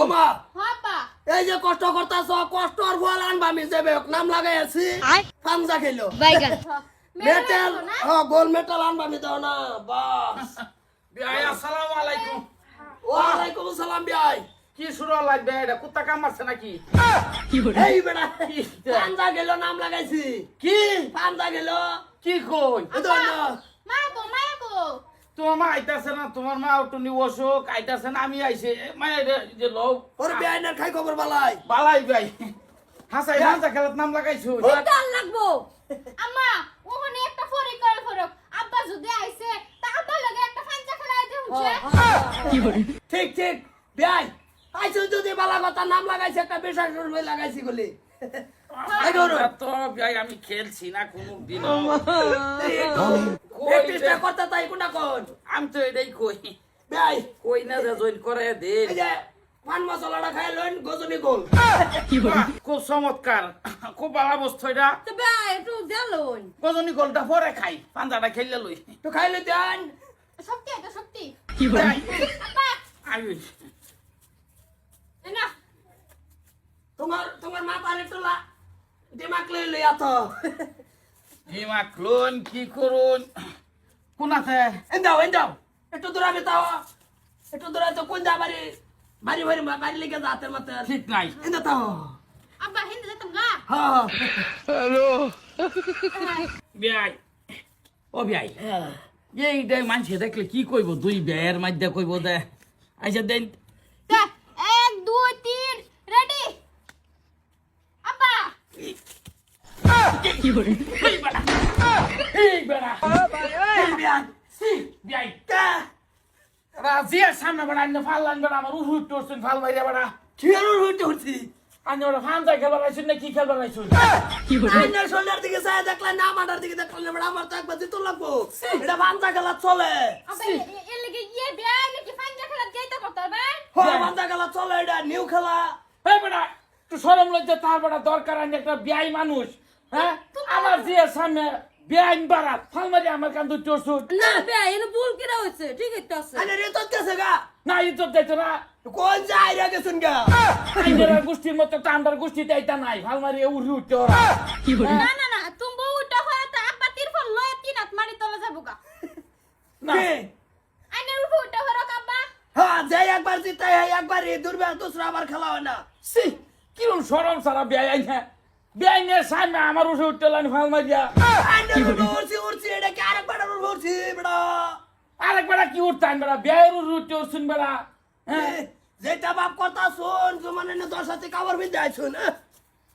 ও মা। হাপা এই যে কষ্ট করতাছ কষ্ট আর ফল আনবা আমি যাবে নাম লাগাই আছি ফামজা খেলো। মেটাল হ্যাঁ গোল মেটাল আনবা আমি দাও না বাস। বিয়াই আসসালামু আলাইকুম। ওয়ালাইকুম আসসালাম বিয়াই কি শুরু লাগবে? এটা কুত্তা কাম মারছে নাকি এই বেটা ফামজা গেল নাম লাগাইছি। কি? ফামজা গেল কি কই এই ধর না। মাগো মাগো তোমার মা আইতাছে না তোমার মা টুনি অসুখ আইতাছে না আমি আইছে। মানে যে লোক ওর বিয়াইনার খাই খবর বালাই? বালাই ভাই। হাসাই হাসা খেলার নাম লাগাইছো। ডাল লাগবো। আম্মা ওখানে একটা ফরি করে ফরক। আব্বা যদি আইছে তা আব্বা লগে একটা ফাঞ্চা খেলা দে হুঁছে ঠিক ঠিক বিয়াই। আইছো যদি বালা কথা নাম লাগাইছে একটা বেশা হয়ে লাগাইছি বলি আমি খেলছি না কোনো দিন করতে তাই কোন? আমি তো এটাই কই। কই না যে জয়েন করে দে। পান মশলাটা খাই লইন গজনি গোল। খুব চমৎকার খুব ভালো বস্তু এটা। তো ভাই একটু জ্বালন গজনি গোলটা পরে খাই পাঞ্জাটা খেললে লই। তো খাই লই দেন। শক্তি এটা শক্তি। যাই, আব্বা আইবি। তোমার তোমার মাথার একটু লা কি করুন? কোন আছে এন্দাও এন্দাও। একটু দূরে আমি তাও একটু দূরে তো কোন যা বাড়ি বাড়ি বাড়ি বাড়ি লেগে যা হাতের মাথায় ঠিক নাই। এন্দা তাও আব্বা হিন্দে যেতাম গা হ্যাঁ বিয়াই। ও বিয়াই। এইটাই মানুষে দেখলে কি কইব? দুই বিয়ের মধ্যে কইব দে। আচ্ছা দেন তা, এক দুই তিন রেডি আব্বা এই বেটা এই বেটা এই বিয়ান সি বিয়াই কা রাজিয়ার সামনে বেড়া আন্য ফাল লাইন বেড়া আমার উহু টরছেন ফাল বাইরে বেড়া কিরুর হইতে হইছি আন্য বেড়া ফান যাই খেলবার আইছুন না কি খেলবার আইছুন আইনার শোল্ডার দিকে যায় দেখলে না মাটার দিকে দেখলে না আমার তো একবার দিতে লাগবো এটা নাকি ফাঞ্চা খেলা চলে দরকার আনি একটা বিয়াই মানুষ হ্যাঁ? আমার জিয়ার সামনে বিয়াইন বাড়া। ফাল মারি আমার কান দুই টরছুন না ভাই এনে ভুল কিরা হইছে ঠিক আছে আছে। আইনার এ তো গেছে গা? না ইজ্জত দিতে না। কোন যায় রে গেছুন গা? আইনের গোষ্ঠীর মতো টান্ডার গোষ্ঠীতে এটা নাই। ফাল মারি উড়ি উঠতে ওরা। না না না তুমি বউ উঠা হয়ে তো আব্বা তীর ফল লয়ে তিন হাত মারি তলে যাব গা। না। কে? আইনের উঠে উঠা হয়ে আব্বা। হ্যাঁ যাই একবার জিতে হয় একবার এই দুর্বার দুসরা আবার খেলা হয় না। সি কিরম সরম সারা বিয়াইন হ্যাঁ? বিয়াইনের সামনে আমার উঠে উঠতে লাইন ফাল মারিয়া উড়ছি উড়ছি এটা কি আরেকবার উড়ছি বেড়া আরেক বেড়া কি উঠতাম বেড়া বিয়াইয়ের উড়ি উঠতে উঠছুন বেড়া হ্যাঁ যেটা বাপ কথা শোন জমানে না দশ হাতে কাবার বিন্দে আইছুন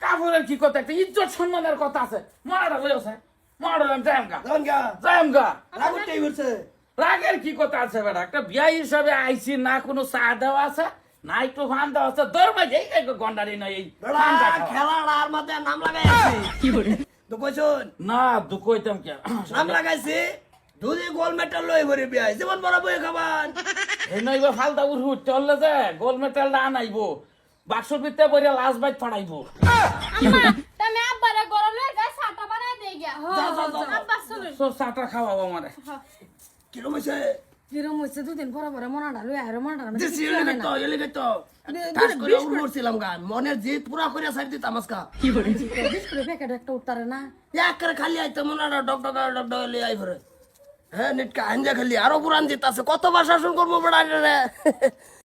কাপড়ের কি কথা একটা ইজ্জত সম্মানের কথা আছে মরাটা লই আছে মরাটা যাইম গা তখন গা যাইম গা রাগুটাই উঠছে রাগের কি কথা আছে বেটা একটা বিয়া হিসাবে আইছি না কোনো চা দেওয়া আছে না একটু ফান দেওয়া আছে দরমা যেই একটু গন্ডারি নয় এই দেখা। খেলার আর মধ্যে নাম লাগাই আছি তো কইছুন না দুঃখ হইতাম কে নাম লাগাইছি দুদি গোল মেটাল লই ভরে বিয়াই। যেমন বড় বই খাবান। এই নইবা ফালতা উঠু উঠতে হলে যে গোল মেটালটা আনাইবো বাক্সর ভিতরে বইরা লাশ বাইট ফাড়াইবো। আম্মা তুমি আব্বারে গরম গা সাটা বানাই দেই গিয়া। যা। আব্বা চলুন সব চাটা খাওয়াবো আমারে। কিরম হইছে? হইছে দুদিন পরে পরে মনা ডালু আর মনা করে উড়ছিলাম গান। মনের জিত পুরা করে সাইড দিতাম আজকা। প্যাকেট একটা উঠতারে না। এক করে খালি আইতো মনে ডক ডক ডক ডক লিয়ে আই ভরে হ্যাঁ নিটকা আঞ্জা খালি। আরও পুরান জিত আছে। কতবার শাসন করব বেড়া রে।